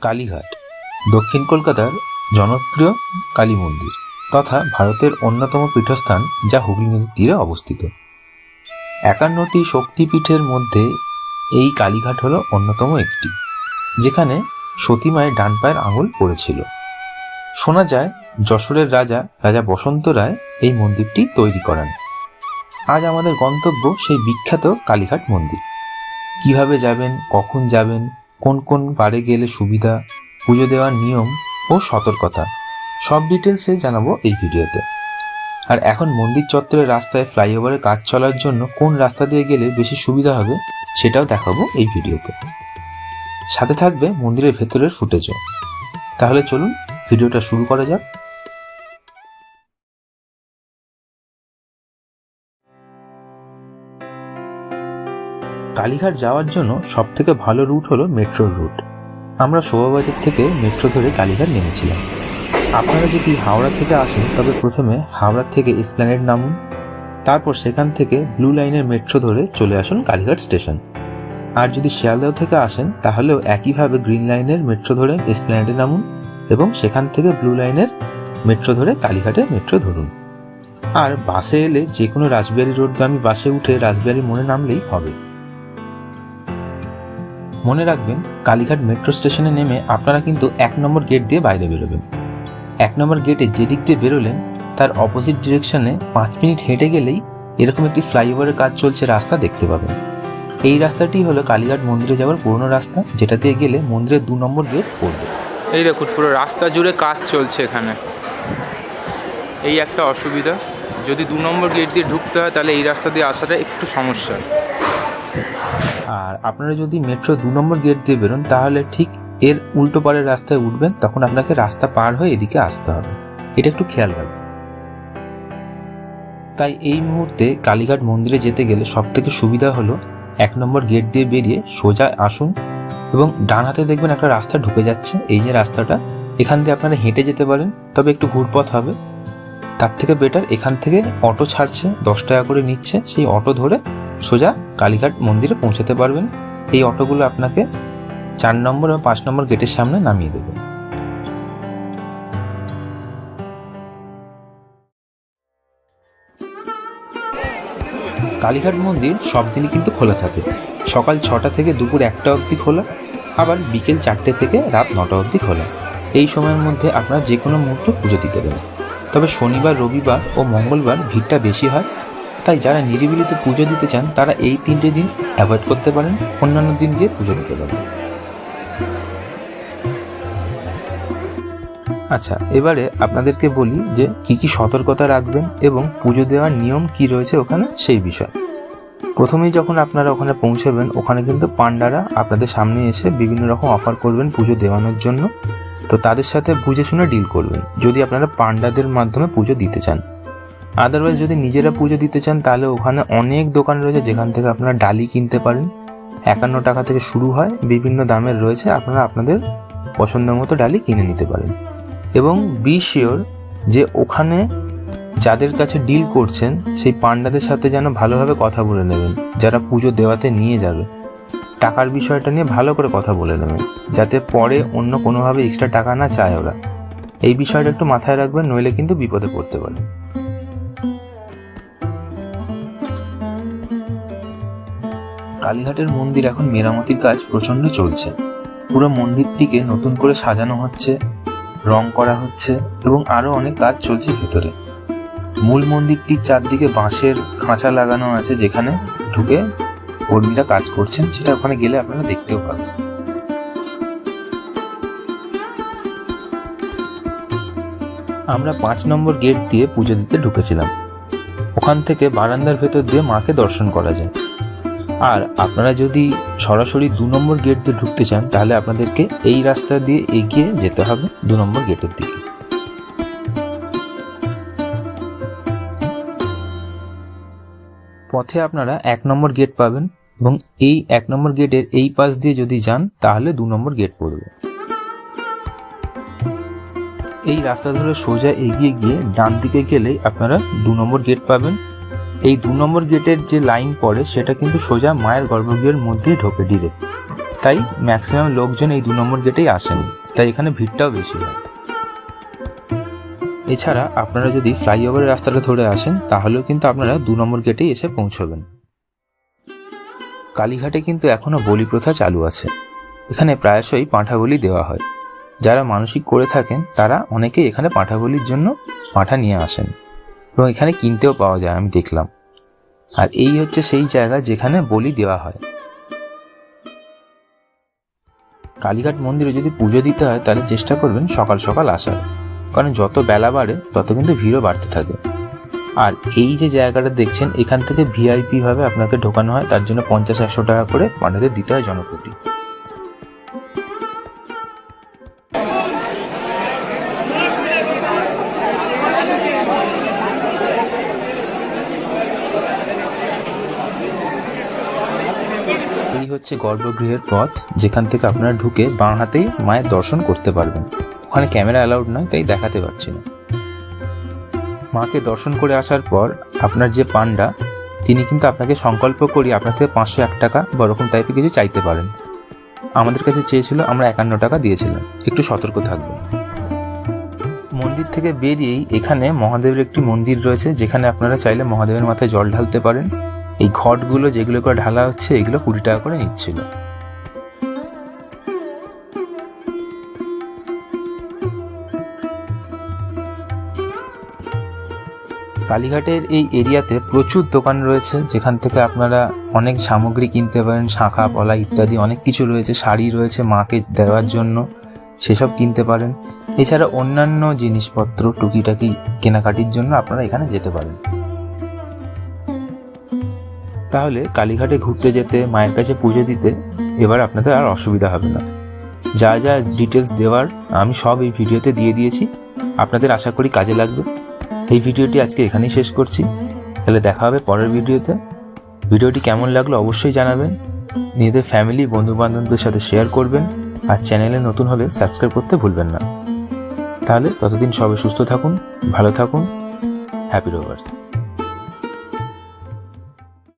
কালীঘাট। দক্ষিণ কলকাতার জনপ্রিয় কালী মন্দির তথা ভারতের অন্যতম পীঠস্থান যা হুগলি নদীর তীরে অবস্থিত। একান্নটি শক্তিপীঠের মধ্যে এই কালীঘাট হলো অন্যতম একটি, যেখানে সতীমায়ের ডান পায়ের আঙুল পড়েছিল। শোনা যায়, যশোরের রাজা রাজা বসন্ত রায় এই মন্দিরটি তৈরি করেন। আজ আমাদের গন্তব্য সেই বিখ্যাত কালীঘাট মন্দির। কীভাবে যাবেন, কখন যাবেন কোন কোন বারে গেলে সুবিধা, পুজো দেওয়ার নিয়ম ও সতর্কতা। সব ডিটেলসে জানাব এই ভিডিওতে। আর এখন মন্দির চত্বরের রাস্তায় ফ্লাইওভারের কাজ চলার জন্য কোন রাস্তা দিয়ে গেলে বেশি সুবিধা হবে, সেটাও দেখাবো এই ভিডিওতে। সাথে থাকবে মন্দিরের ভেতরের ফুটেজও। তাহলে চলুন, ভিডিওটা শুরু করা যাক। কালীঘাট যাওয়ার জন্য সব থেকে ভালো রুট হলো মেট্রোর রুট। আমরা শোভাবাজার থেকে মেট্রো ধরে কালীঘাট নেমেছিলাম। আপনারা যদি হাওড়া থেকে আসেন, তবে প্রথমে হাওড়া থেকে এসপ্ল্যানেড নামুন, তারপর সেখান থেকে ব্লু লাইনের মেট্রো ধরে চলে আসুন কালীঘাট স্টেশন। আর যদি শিয়ালদহ থেকে আসেন, তাহলেও একইভাবে গ্রিন লাইনের মেট্রো ধরে এসপ্ল্যানেডে নামুন এবং সেখান থেকে ব্লু লাইনের মেট্রো ধরে কালীঘাটে মেট্রো ধরুন। আর বাসে এলে যে কোনো রাজবিহারী রোডগামী বাসে উঠে রাসবিহারী মোড়ে নামলেই হবে। মনে রাখবেন, কালীঘাট মেট্রো স্টেশনে নেমে আপনারা কিন্তু এক নম্বর গেট দিয়ে বাইরে বেরোবেন। এক নম্বর গেটে যে দিক দিয়ে বেরোলেন, তার অপোজিট ডিরেকশনে পাঁচ মিনিট হেঁটে গেলেই এরকম একটি ফ্লাইওভারের কাজ চলছে রাস্তা দেখতে পাবেন। এই রাস্তাটি হলো কালীঘাট মন্দিরে যাওয়ার পুরনো রাস্তা, যেটা দিয়ে গেলে মন্দিরের দু নম্বর গেট পড়বে। এই দেখুন, পুরো রাস্তা জুড়ে কাজ চলছে এখানে। এই একটা অসুবিধা, যদি দু নম্বর গেট দিয়ে ঢুকতে হয়, তাহলে এই রাস্তা দিয়ে আসাটা একটু সমস্যা। আর আপনারা যদি মেট্রো দু নম্বর গেট দিয়ে বেরোন, তাহলে ঠিক এর উল্টো পারের রাস্তায় উঠবেন, তখন আপনাকে রাস্তা পার হয়ে এদিকে আসতে হবে। এটা একটু খেয়াল রাখবেন। তাই এই মুহূর্তে কালীঘাট মন্দিরে যেতে গেলে সব থেকে সুবিধা হলো এক নম্বর গেট দিয়ে বেরিয়ে সোজা আসুন এবং ডান হাতে দেখবেন একটা রাস্তা ঢুকে যাচ্ছে। এই যে রাস্তাটা, এখান দিয়ে আপনারা হেঁটে যেতে পারেন, তবে একটু ঘুরপথ হবে। তার থেকে বেটার এখান থেকে অটো ছাড়ছে, দশ টাকা করে নিচ্ছে, সেই অটো ধরে সোজা কালীঘাট মন্দিরে পৌঁছাতে পারবেন। এই অটোগুলো আপনাকে চার নম্বর এবং পাঁচ নম্বর গেটের সামনে নামিয়ে দেবে। কালীঘাট মন্দির সব দিনই কিন্তু খোলা থাকে। সকাল ছটা থেকে দুপুর একটা অবধি খোলা, আবার বিকেল চারটে থেকে রাত নটা অবধি খোলা। এই সময়ের মধ্যে আপনারা যে কোনো মুহূর্তে পুজো দিতে দেবেন তবে শনিবার, রবিবার ও মঙ্গলবার ভিড়টা বেশি হয়। তাই যারা নিরিবিলিতে পুজো দিতে চান, তারা এই তিনটে দিন অ্যাভয়েড করতে পারেন, অন্যান্য দিন দিয়ে পুজো দিতে পারেন। আচ্ছা এবারে আপনাদেরকে বলি যে কি কি সতর্কতা রাখবেন এবং পুজো দেওয়ার নিয়ম কি রয়েছে ওখানে সেই বিষয়। প্রথমেই যখন আপনারা ওখানে পৌঁছবেন, ওখানে কিন্তু পান্ডারা আপনাদের সামনে এসে বিভিন্ন রকম অফার করবেন পুজো দেওয়ানোর জন্য। তো তাদের সাথে বুঝে শুনে ডিল করবেন। যদি আপনারা পান্ডাদের মাধ্যমে পুজো দিতে চান। আদারওয়াইজ যদি নিজেরা পুজো দিতে চান, তাহলে ওখানে অনেক দোকান রয়েছে যেখান থেকে আপনারা ডালি কিনতে পারেন। একান্ন টাকা থেকে শুরু হয়, বিভিন্ন দামের রয়েছে, আপনারা আপনাদের পছন্দ মতো ডালি কিনে নিতে পারেন। এবং বি শিওর যে ওখানে যাদের কাছে ডিল করছেন, সেই পান্ডাদের সাথে যেন ভালোভাবে কথা বলে নেবেন, যারা পুজো দেওয়াতে নিয়ে যাবে। টাকার বিষয়টা নিয়ে ভালো করে কথা বলে নেবেন, যাতে পরে অন্য কোনোভাবে এক্সট্রা টাকা না চায় ওরা। এই বিষয়টা একটু মাথায় রাখবেন, নইলে কিন্তু বিপদে পড়তে পারে কালীঘাটের মন্দির এখন মেরামতির কাজ প্রচণ্ড চলছে। পুরো মন্দিরটিকে নতুন করে সাজানো হচ্ছে, রং করা হচ্ছে এবং আরও অনেক কাজ চলছে ভেতরে। মূল মন্দিরটির চারদিকে বাঁশের খাঁচা লাগানো আছে যেখানে ঢুকে কর্মীরা কাজ করছেন, সেটা ওখানে গেলে আপনারা দেখতেও পাবেন। আমরা পাঁচ নম্বর গেট দিয়ে পুজো দিতে ঢুকেছিলাম। ওখান থেকে বারান্দার ভেতর দিয়ে মাকে দর্শন করা যায়। আর আপনারা যদি সরাসরি দু নম্বর গেট দিয়ে ঢুকতে চান, তাহলে আপনাদেরকে এই রাস্তা দিয়ে এগিয়ে যেতে হবে দু নম্বর গেটের দিকে। পথে আপনারা এক নম্বর গেট পাবেন এবং এই এক নম্বর গেটের এই পাশ দিয়ে যদি যান, তাহলে দু নম্বর গেট পড়বে। এই রাস্তা ধরে সোজা এগিয়ে গিয়ে ডান দিকে গেলেই আপনারা দু নম্বর গেট পাবেন। এই দু নম্বর গেটের যে লাইন পড়ে, সেটা কিন্তু সোজা মায়ের গর্ভগৃহের মধ্যেই ঢোকে ডিরেক্ট তাই ম্যাক্সিমাম লোকজন এই দু নম্বর গেটেই আসেন। তাই এখানে ভিড়টাও বেশি হয়। এছাড়া আপনারা যদি ফ্লাইওভারের রাস্তাটা ধরে আসেন, তাহলেও কিন্তু আপনারা দু নম্বর গেটেই এসে পৌঁছবেন। কালীঘাটে কিন্তু এখনও বলি প্রথা চালু আছে। এখানে প্রায়শই পাঁঠা বলি দেওয়া হয়। যারা মানসিক করে থাকেন, তারা অনেকেই এখানে পাঁঠা বলির জন্য পাঁঠা নিয়ে আসেন। এবং এখানে কিনতেও পাওয়া যায়, আমি দেখলাম। আর এই হচ্ছে সেই জায়গা যেখানে বলি দেওয়া হয়। কালীঘাট মন্দিরে যদি পুজো দিতে হয়, তাহলে চেষ্টা করবেন সকাল সকাল আসার। কারণ যত বেলা বাড়ে, তত কিন্তু ভিড়ও বাড়তে থাকে। আর এই যে জায়গাটা দেখছেন, এখান থেকে ভিআইপি ভাবে আপনাকে ঢোকানো হয়, তার জন্য পঞ্চাশ একশো টাকা করে পাণ্ডাদের দিতে হয় জনপ্রতি। হচ্ছে গর্ভগৃহের পথ, যেখান থেকে আপনারা ঢুকে বাঁ হাতেই মায়ের দর্শন করতে পারবেন। ওখানে ক্যামেরা অ্যালাউড নয়, তাই দেখাতে পারছি না। মাকে দর্শন করে আসার পর আপনার যে পান্ডা, তিনি কিন্তু আপনাকে সংকল্প করি আপনার থেকে পাঁচশো এক টাকা বা ওরকম টাইপের কিছু চাইতে পারেন। আমাদের কাছে চেয়েছিল আমরা একান্ন টাকা দিয়েছিলাম, একটু সতর্ক থাকবেন। মন্দির থেকে বেরিয়েই এখানে মহাদেবের একটি মন্দির রয়েছে, যেখানে আপনারা চাইলে মহাদেবের মাথায় জল ঢালতে পারেন। এই ঘটগুলো যেগুলো করে ঢালা হচ্ছে, এগুলো কুড়ি টাকা করে নিচ্ছিল। কালীঘাটের এই এরিয়াতে প্রচুর দোকান রয়েছে, যেখান থেকে আপনারা অনেক সামগ্রী কিনতে পারেন, শাঁখা, পলা ইত্যাদি অনেক কিছু রয়েছে, শাড়ি রয়েছে মাকে দেওয়ার জন্য, সেসব কিনতে পারেন। এছাড়া অন্যান্য জিনিসপত্র টুকিটাকি কেনাকাটির জন্য আপনারা এখানে যেতে পারেন। তাহলে কালীঘাটে ঘুরতে যেতে, মায়ের কাছে পুজো দিতে, এবার আপনাদের আর অসুবিধা হবে না। যা যা ডিটেলস দেওয়ার আমি সব এই ভিডিওতে দিয়ে দিয়েছি। আপনাদের আশা করি কাজে লাগবে। এই ভিডিওটি আজকে এখানেই শেষ করছি। তাহলে দেখা হবে পরের ভিডিওতে। ভিডিওটি কেমন লাগল অবশ্যই জানাবেন। নিজেদের ফ্যামিলি বন্ধু বান্ধবদের সাথে শেয়ার করবেন। আর চ্যানেলে নতুন হলে সাবস্ক্রাইব করতে ভুলবেন না। তাহলে ততদিন সবাই সুস্থ থাকুন, ভালো থাকুন। Happy rovers